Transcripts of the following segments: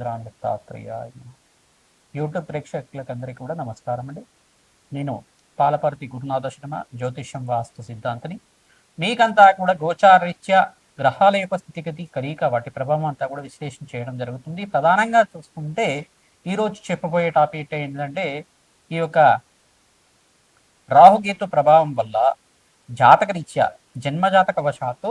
ద్రాన్ YouTube ప్రేక్షకులకు అందరికీ కూడా నమస్కారం అండి. నేను పాలపర్తి గురునాథ శర్మ జ్యోతిష్యం వాస్తు సిద్ధాంతిని. మీకంతా కూడా గోచారీత్యా గ్రహాల యొక్క స్థితిగతి కలీక వాటి ప్రభావం అంతా కూడా విశ్లేషణ చేయడం జరుగుతుంది. ప్రధానంగా చూసుకుంటే ఈరోజు చెప్పబోయే టాపిక్ ఏంటంటే ఈ యొక్క రాహుకేతు ప్రభావం వల్ల జాతకరీత్యా జన్మజాతక వశాత్తు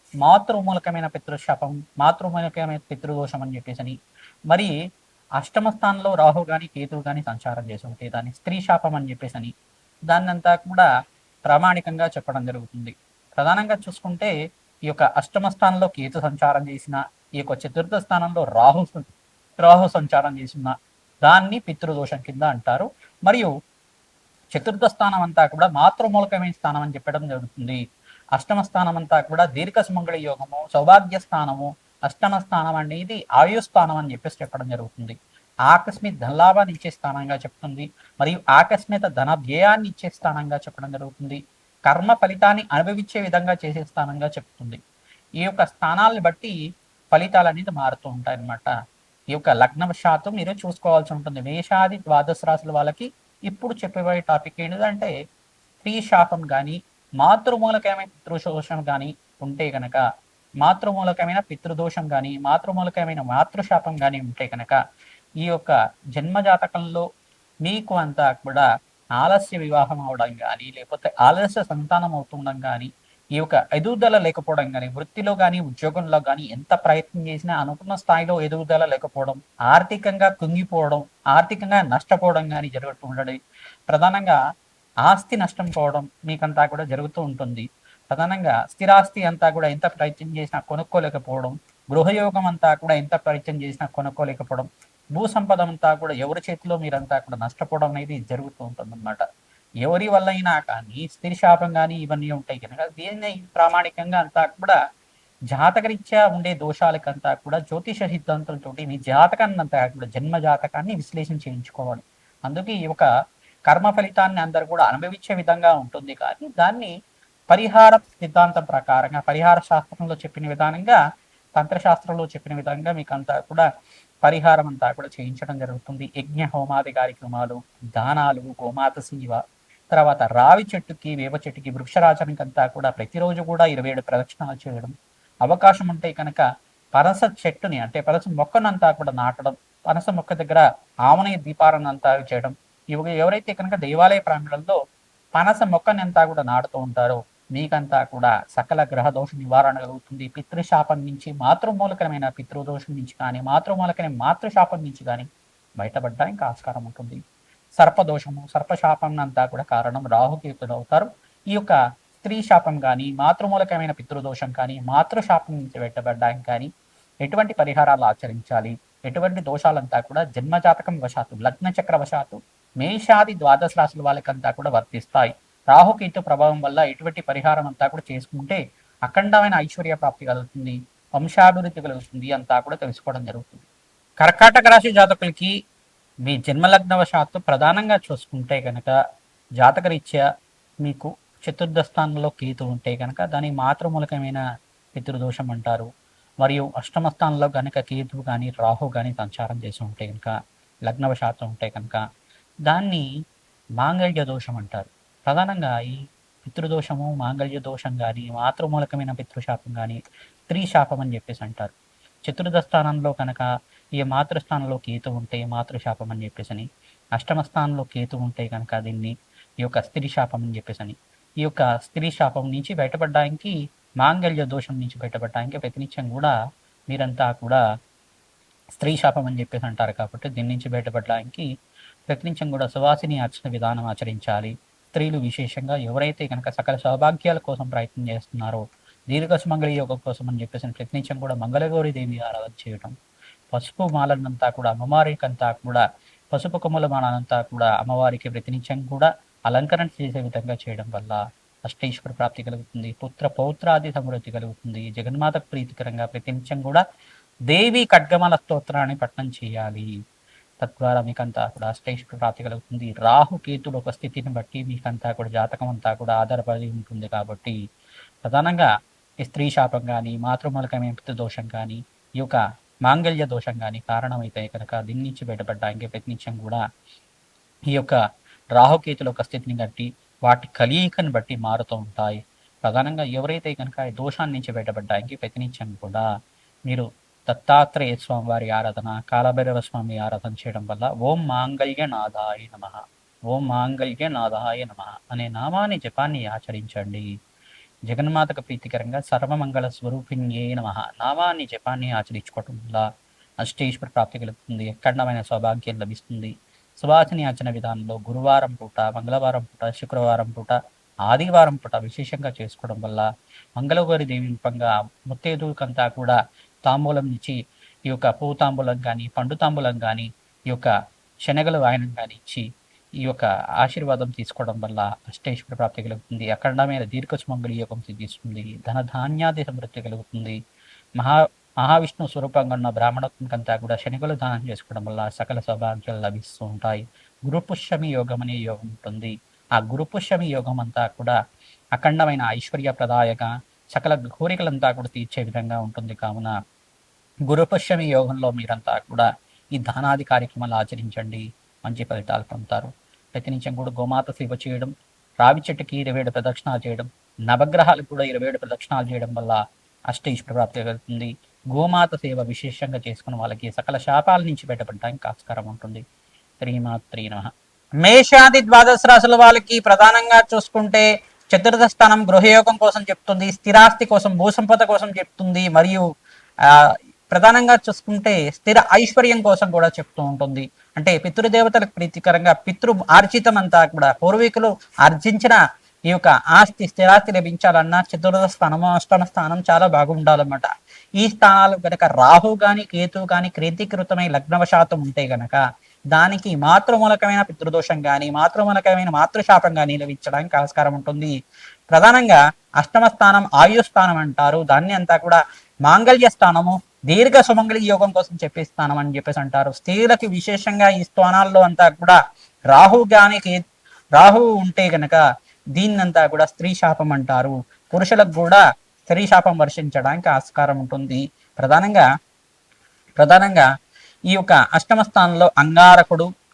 మాతృమూలకమైన పితృశాపం మాతృమూలకమైన పితృదోషం అని చెప్పేసి అని మరి అష్టమ స్థానంలో రాహు గాని కేతువు గాని సంచారం చేసి ఉంటే దాన్ని స్త్రీ శాపం అని చెప్పేసి అని దాన్నంతా కూడా ప్రామాణికంగా చెప్పడం జరుగుతుంది. ప్రధానంగా చూసుకుంటే ఈ యొక్క అష్టమ స్థానంలో కేతు సంచారం చేసిన ఈ యొక్క చతుర్థ స్థానంలో రాహు రాహు సంచారం చేసిన దాన్ని పితృదోషం కింద అంటారు. మరియు చతుర్థ స్థానం అంతా కూడా మాతృమూలకమైన స్థానం అని చెప్పడం జరుగుతుంది. అష్టమ స్థానం అంతా కూడా దీర్ఘ సుమంగళ యోగము సౌభాగ్య స్థానము అష్టమ స్థానం అనేది ఆయు స్థానం అని చెప్పేసి చెప్పడం జరుగుతుంది. ఆకస్మిక ధనలాభాన్ని ఇచ్చే స్థానంగా చెప్తుంది. మరియు ఆకస్మిక ధన వ్యయాన్ని ఇచ్చే స్థానంగా చెప్పడం జరుగుతుంది. కర్మ ఫలితాన్ని అనుభవించే విధంగా చేసే స్థానంగా చెప్తుంది. ఈ యొక్క స్థానాలను బట్టి ఫలితాలు అనేది మారుతూ ఉంటాయి అన్నమాట ఈ యొక్క లగ్నవశాత్తు మీరు చూసుకోవాల్సి ఉంటుంది. మేషాది ద్వాదశ రాశుల వాళ్ళకి ఇప్పుడు చెప్పబోయే టాపిక్ ఏంటంటే స్త్రీ శాపం కానీ మాతృమూలకమైన పితృదోషం కానీ ఉంటే కనుక మాతృమూలకమైన పితృదోషం కానీ మాతృమూలకమైన మాతృశాపం కానీ ఉంటే కనుక ఈ యొక్క జన్మజాతకంలో మీకు అంతా కూడా ఆలస్య వివాహం అవడం కానీ లేకపోతే ఆలస్య సంతానం అవుతుండడం కానీ ఈ యొక్క ఎదుగుదల లేకపోవడం కానీ వృత్తిలో కానీ ఉద్యోగంలో కానీ ఎంత ప్రయత్నం చేసినా అనుకున్న స్థాయిలో ఎదుగుదల లేకపోవడం ఆర్థికంగా కుంగిపోవడం ఆర్థికంగా నష్టపోవడం కానీ జరుగుతూ ఉండడం ప్రధానంగా ఆస్తి నష్టం పోవడం మీకంతా కూడా జరుగుతూ ఉంటుంది. ప్రధానంగా స్థిరాస్తి అంతా కూడా ఎంత ప్రయత్నం చేసినా కొనుక్కోలేకపోవడం గృహయోగం అంతా కూడా ఎంత ప్రయత్నం చేసినా కొనుక్కోలేకపోవడం భూ సంపద అంతా కూడా ఎవరి చేతిలో మీరంతా కూడా నష్టపోవడం అనేది జరుగుతూ ఉంటుంది అనమాట ఎవరి వల్ల అయినా కానీ స్థిర శాపం కానీ ఇవన్నీ ఉంటాయి కనుక దీన్ని ప్రామాణికంగా అంతా కూడా జాతకరీత్యా ఉండే దోషాలకంతా కూడా జ్యోతిష సిద్ధాంతులతోటి మీ జాతకాన్ని అంతా కూడా జన్మ జాతకాన్ని విశ్లేషణ చేయించుకోవాలి. అందుకే ఈ ఒక కర్మ ఫలితాన్ని అందరు కూడా అనుభవించే విధంగా ఉంటుంది. కానీ దాన్ని పరిహార సిద్ధాంతం ప్రకారంగా పరిహార శాస్త్రంలో చెప్పిన విధానంగా తంత్రశాస్త్రంలో చెప్పిన విధంగా మీకు అంతా కూడా పరిహారం అంతా కూడా చేయించడం జరుగుతుంది. యజ్ఞ హోమాది కార్యక్రమాలు దానాలు గోమాత సేవ తర్వాత రావి చెట్టుకి వేప చెట్టుకి వృక్షరాజానికి అంతా కూడా ప్రతిరోజు కూడా ఇరవై ఏడు ప్రదక్షిణాలు చేయడం అవకాశం ఉంటే కనుక పనస చెట్టుని అంటే పనస మొక్కనంతా కూడా నాటడం పనస మొక్క దగ్గర ఆమనయ దీపాలను అంతా చేయడం ఇవి ఎవరైతే కనుక దేవాలయ ప్రాంగణంలో పనస మొక్కని అంతా కూడా నాటుతూ ఉంటారో మీకంతా కూడా సకల గ్రహ దోష నివారణ కలుగుతుంది. పితృశాపం నుంచి మాతృమూలకమైన పితృదోషం నుంచి కానీ మాతృమూలకమైన మాతృశాపం నుంచి కానీ బయటపడడానికి ఆస్కారం ఉంటుంది. సర్పదోషము సర్పశాపం అంతా కూడా కారణం రాహుకేతులు అవుతారు. ఈ యొక్క స్త్రీ శాపం కానీ మాతృమూలకమైన పితృదోషం కానీ మాతృశాపం నుంచి బయటపడడానికి కానీ ఎటువంటి పరిహారాలు ఆచరించాలి? ఎటువంటి దోషాలంతా కూడా జన్మజాతకం వశాత్తు లగ్న చక్ర వశాత్తు మేషాది ద్వాదశ రాశుల వాళ్ళకంతా కూడా వర్తిస్తాయి. రాహుకేతు ప్రభావం వల్ల ఎటువంటి పరిహారం అంతా కూడా చేసుకుంటే అఖండమైన ఐశ్వర్య ప్రాప్తి కలుగుతుంది. వంశాభివృద్ధి కలుగుతుంది అంతా కూడా తెలుసుకోవడం జరుగుతుంది. కర్కాటక రాశి జాతకులకి మీ జన్మలగ్నవశాత్తు ప్రధానంగా చూసుకుంటే కనుక జాతకరీత్యా మీకు చతుర్థ స్థానంలో కేతు ఉంటే కనుక దాని మాతృమూలకమైన పితృదోషం అంటారు. మరియు అష్టమ స్థానంలో కనుక కేతు కానీ రాహు కానీ సంచారం చేసి ఉంటే కనుక లగ్నవశాత్తు ఉంటే కనుక దాన్ని మాంగళ్య దోషం అంటారు. ప్రధానంగా ఈ పితృదోషము మాంగళ్య దోషం కానీ మాతృమూలకమైన పితృశాపం కానీ స్త్రీ శాపం అని చెప్పేసి అంటారు. చతుర్థ స్థానంలో కనుక ఈ మాతృస్థానంలో కేతు ఉంటే మాతృశాపం అని చెప్పేసి అని అష్టమ స్థానంలో కేతు ఉంటే కనుక దీన్ని ఈ యొక్క స్త్రీ శాపం అని చెప్పేసి అని ఈ యొక్క స్త్రీ శాపం నుంచి బయటపడడానికి మాంగళ్య దోషం నుంచి బయటపడడానికి ప్రతినిత్యం కూడా మీరంతా కూడా స్త్రీ శాపం అని చెప్పేసి అంటారు కాబట్టి దీని నుంచి బయటపడడానికి ప్రతినిత్యం కూడా సువాసిని అర్చన విధానం ఆచరించాలి. స్త్రీలు విశేషంగా ఎవరైతే కనుక సకల సౌభాగ్యాల కోసం ప్రయత్నం చేస్తున్నారో దీర్ఘ సుమంగళి యోగం కోసం అని చెప్పేసి ప్రతినిత్యం కూడా మంగళగౌరి దేవి ఆరాధన చేయడం పసుపు మాలనంతా కూడా అమ్మవారికంతా కూడా పసుపు కొమ్మల మాలనంతా కూడా అమ్మవారికి ప్రతినిత్యం కూడా అలంకరణ చేసే విధంగా చేయడం వల్ల అష్టేశ్వర ప్రాప్తి కలుగుతుంది. పుత్ర పౌత్రాది సమృద్ధి కలుగుతుంది. జగన్మాత ప్రీతికరంగా ప్రతినిత్యం కూడా దేవి ఖడ్గమాల స్తోత్రాన్ని పఠనం చేయాలి. తద్వారా మీకంతా కూడా శ్రేష్ఠ ప్రాప్తి కలుగుతుంది రాహు కేతుల ఒక స్థితిని బట్టి మీకంతా కూడా జాతకం అంతా కూడా ఆధారపడి ఉంటుంది కాబట్టి ప్రధానంగా స్త్రీ శాపం కానీ మాతృమూలకమైన దోషం కానీ ఈ యొక్క మాంగళ్య దోషం కానీ కారణమైతే కనుక దీని నుంచి బయటపడడానికి ప్రతినిత్యం కూడా ఈ యొక్క రాహుకేతుల యొక్క స్థితిని బట్టి వాటి కలయికను బట్టి మారుతూ ఉంటాయి. ప్రధానంగా ఎవరైతే కనుక ఈ దోషాన్ని నుంచి బయటపడడానికి ప్రతినిత్యం కూడా మీరు దత్తాత్రేయ స్వామి వారి ఆరాధన కాలభైరవ స్వామి ఆరాధన చేయడం వల్ల ఓం మాంగళ్య నాదాయ నమ. ఓం మాంగళ్య నాదాయ నమ అనే నామాన్ని జపాన్ని ఆచరించండి. జగన్మాతకు ప్రీతికరంగా సర్వమంగళ స్వరూపిణ్యే నమ నామాన్ని జపాన్ని ఆచరించుకోవటం వల్ల అష్టేశ్వర ప్రాప్తి కలుగుతుంది అఖండమైన సౌభాగ్యం లభిస్తుంది. సువాసిని ఆచరణ విధానంలో గురువారం పూట మంగళవారం పూట శుక్రవారం పూట ఆదివారం పూట విశేషంగా చేసుకోవడం వల్ల మంగళగౌరి దేవి రూపంగా ముత్తేదుకంతా కూడా తాంబూలం ఇచ్చి ఈ యొక్క పువ్వు తాంబూలం కానీ పండు తాంబూలం కానీ ఈ యొక్క శనగలు వాయనం కానీ ఇచ్చి ఈ యొక్క ఆశీర్వాదం తీసుకోవడం వల్ల అష్టేశ్వర ప్రాప్తి కలుగుతుంది. అఖండమైన దీర్ఘ సుమంగళి యోగం సిద్ధిస్తుంది. ధన ధాన్యాది సమృద్ధి కలుగుతుంది. మహా మహావిష్ణు స్వరూపంగా ఉన్న బ్రాహ్మణత్వంకంతా కూడా శనిగలు దానం చేసుకోవడం వల్ల సకల సౌభాగ్యాలు లభిస్తూ ఉంటాయి. గురుపుష్యమి యోగం అనే యోగం ఉంటుంది. ఆ గురుపుష్యమి యోగం అంతా కూడా అఖండమైన ఐశ్వర్య ప్రదాయక సకల కోరికలంతా కూడా తీర్చే విధంగా ఉంటుంది. కావున గురుపశ్చమి యోగంలో మీరంతా కూడా ఈ దానాది కార్యక్రమాలు ఆచరించండి మంచి ఫలితాలు పొందుతారు. ప్రతినిత్యం కూడా గోమాత సేవ చేయడం రావి చెట్టుకి ఇరవై ఏడు ప్రదక్షిణాలు చేయడం నవగ్రహాలకు కూడా ఇరవై ఏడు ప్రదక్షిణాలు చేయడం వల్ల అష్టైశ్వర ప్రాప్తి కలుగుతుంది. గోమాత సేవ విశేషంగా చేసుకున్న వాళ్ళకి సకల శాపాల నుంచి బయటపడడానికి ఆస్కారం ఉంటుంది. శ్రీమాత్రీ నమ. మేషాది ద్వాదశ రాశుల వాళ్ళకి ప్రధానంగా చూసుకుంటే చతుర్థ స్థానం గృహయోగం కోసం చెప్తుంది స్థిరాస్తి కోసం భూసంపద కోసం చెప్తుంది మరియు ఆ ప్రధానంగా చూసుకుంటే స్థిర ఐశ్వర్యం కోసం కూడా చెప్తూ ఉంటుంది. అంటే పితృదేవతలకు ప్రీతికరంగా పితృ ఆర్జితం అంతా కూడా పూర్వీకులు ఆర్జించిన ఈ యొక్క ఆస్తి స్థిరాస్తి లభించాలన్నా చతుర్థ స్థానము అష్టమ స్థానం చాలా బాగుండాలన్నమాట. ఈ స్థానాలు గనక రాహు గాని కేతు గాని క్రీతికృతమై లగ్నవశాతం ఉంటే గనక దానికి మాతృమూలకమైన పితృదోషం గాని మాతృమూలకమైన మాతృశాపం గాని లభించడానికి ఆస్కారం ఉంటుంది. ప్రధానంగా అష్టమ స్థానం ఆయు స్థానం అంటారు. దాన్ని అంతా కూడా మాంగళ్య స్థానము దీర్ఘ సుమంగళి యోగం కోసం చెప్పే స్థానం అని చెప్పేసి అంటారు. స్త్రీలకి విశేషంగా ఈ స్థానాల్లో అంతా కూడా రాహు గాని రాహు ఉంటే గనక దీన్నంతా కూడా స్త్రీ శాపం అంటారు. పురుషులకు కూడా స్త్రీ శాపం వర్షించడానికి ఆస్కారం ఉంటుంది. ప్రధానంగా ప్రధానంగా ఈ యొక్క అష్టమ స్థానంలో అంగారకుడు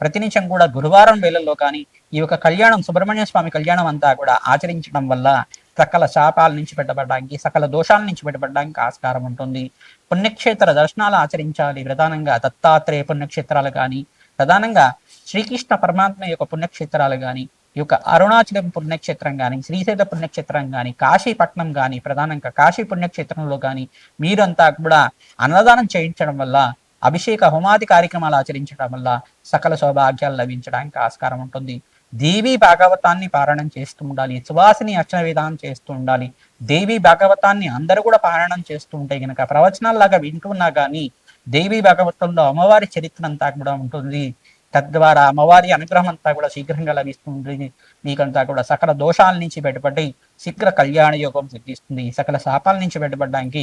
ప్రతినిత్యం కూడా గురువారం వేళల్లో కానీ ఈ యొక్క కళ్యాణం సుబ్రహ్మణ్య స్వామి కళ్యాణం అంతా కూడా ఆచరించడం వల్ల సకల శాపాల నుంచి పెట్టబడడానికి సకల దోషాల నుంచి పెట్టబడడానికి ఆస్కారం ఉంటుంది. పుణ్యక్షేత్ర దర్శనాలు ఆచరించాలి ప్రధానంగా. దత్తాత్రేయ పుణ్యక్షేత్రాలు కానీ ప్రధానంగా శ్రీకృష్ణ పరమాత్మ యొక్క పుణ్యక్షేత్రాలు కానీ ఈ యొక్క అరుణాచలం పుణ్యక్షేత్రం కానీ శ్రీశైల పుణ్యక్షేత్రం కానీ కాశీపట్నం కానీ ప్రధానంగా కాశీ పుణ్యక్షేత్రంలో కానీ మీరంతా కూడా అన్నదానం చేయించడం వల్ల అభిషేక హోమాది కార్యక్రమాలు ఆచరించడం వల్ల సకల సౌభాగ్యాలు లభించడానికి ఆస్కారం ఉంటుంది. దేవి భాగవతాన్ని పారాయణం చేస్తూ ఉండాలి. సువాసిని అర్చన విధానం చేస్తూ ఉండాలి. దేవి భాగవతాన్ని అందరూ కూడా పారాయణం చేస్తూ ఉంటే గనక ప్రవచనాల్లాగా వింటున్నా కానీ దేవి భాగవతంలో అమ్మవారి చరిత్ర అంతా కూడా ఉంటుంది. తద్వారా అమ్మవారి అనుగ్రహం అంతా కూడా శీఘ్రంగా లభిస్తుంది మీకంతా కూడా సకల దోషాల నుంచి బయటపడి శీఘ్ర కళ్యాణ యోగం సిద్ధిస్తుంది. సకల శాపాల నుంచి బయటపడడానికి